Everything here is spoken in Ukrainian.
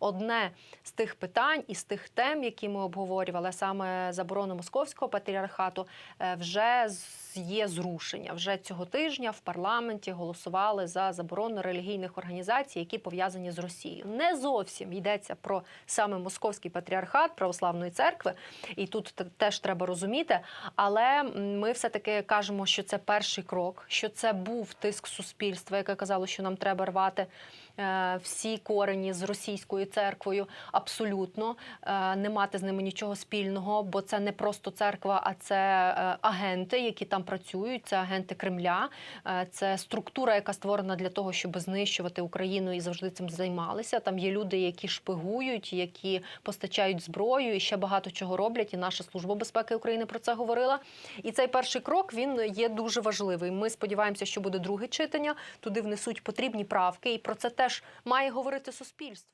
Одне з тих питань і з тих тем, які ми обговорювали, саме заборону московського патріархату, е, вже є зрушення. Вже цього тижня в парламенті голосували за заборону релігійних організацій, які пов'язані з Росією. Не зовсім йдеться про саме московський патріархат православної церкви, і тут теж треба розуміти. Але ми все таки кажемо, що це перший крок, що це був тиск суспільства, яке казало, що нам треба рвати е, всі корені з російською церквою. Абсолютно е, не мати з ними нічого спільного, бо це не просто церква, а це е, агенти, які там працюють. Це агенти Кремля, Е, це структура, яка створена для того, щоб знищувати Україну і завжди цим займалися. Там є люди, які шпигують, які постачають зброю і ще багато чого роблять. І наша служба безпеки України про це говорила. І цей перший крок він є дуже важливий. Ми сподіваємося, що буде друге читання. Туди внесуть потрібні правки, і про це теж має говорити суспільство.